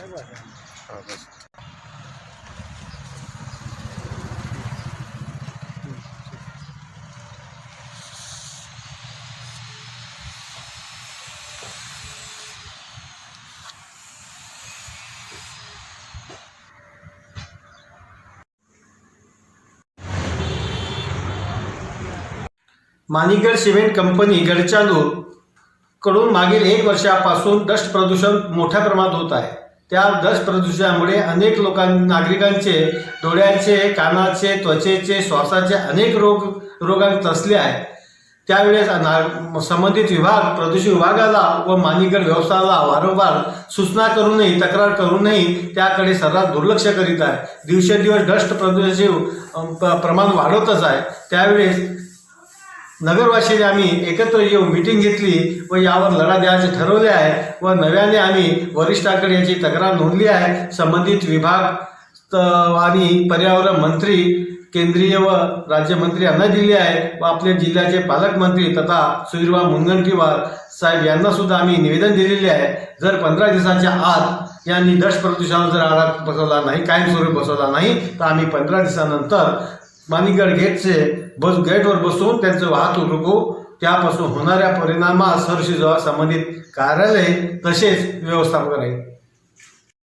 हा, बस. Cement company गडचालूरकडून मागील एक वर्षापासून डस्ट प्रदूषण मोठ्या प्रमाणात होत आहे त्या डस्ट प्रदूषणामुळे अनेक लोकां नागरिकांचे डोळ्यांचे कानाचे त्वचेचे श्वासाचे अनेक रोग रोगांत त्रसले आहे त्यावेळेस ना संबंधित विभाग प्रदूषण विभागाला व मानिगड व्यवसायाला वारंवार सूचना करूनही तक्रार करूनही त्याकडे सर्रास दुर्लक्ष करीत आहे. दिवसेंदिवस डस्ट प्रदूषणाचे प- प्रमाण वाढतच आहे. त्यावेळेस नगरवासीने आम्ही एकत्र येऊन मिटिंग घेतली व यावर लढा द्यायचे ठरवले आहे व नव्याने आम्ही वरिष्ठांकडे याची तक्रार नोंदली आहे. संबंधित विभाग आणि पर्यावरण मंत्री केंद्रीय व राज्यमंत्री यांना दिली आहे व आपले जिल्ह्याचे पालकमंत्री तथा सुधीरबा मुनगंटीवार साहेब यांना सुद्धा आम्ही निवेदन दिलेले आहे. जर पंधरा दिवसाच्या आत यांनी डस्ट प्रदूषणावर जर आळा बसवला नाही कायमस्वरूप बसवला नाही तर आम्ही पंधरा दिवसानंतर मानिगड गेटचे बस गेटवर बसून त्यांचं वाहतूक रोखू त्यापासून होणाऱ्या परिणामास हर्षी संबंधित कार्यालय तसेच व्यवस्थापक राहील.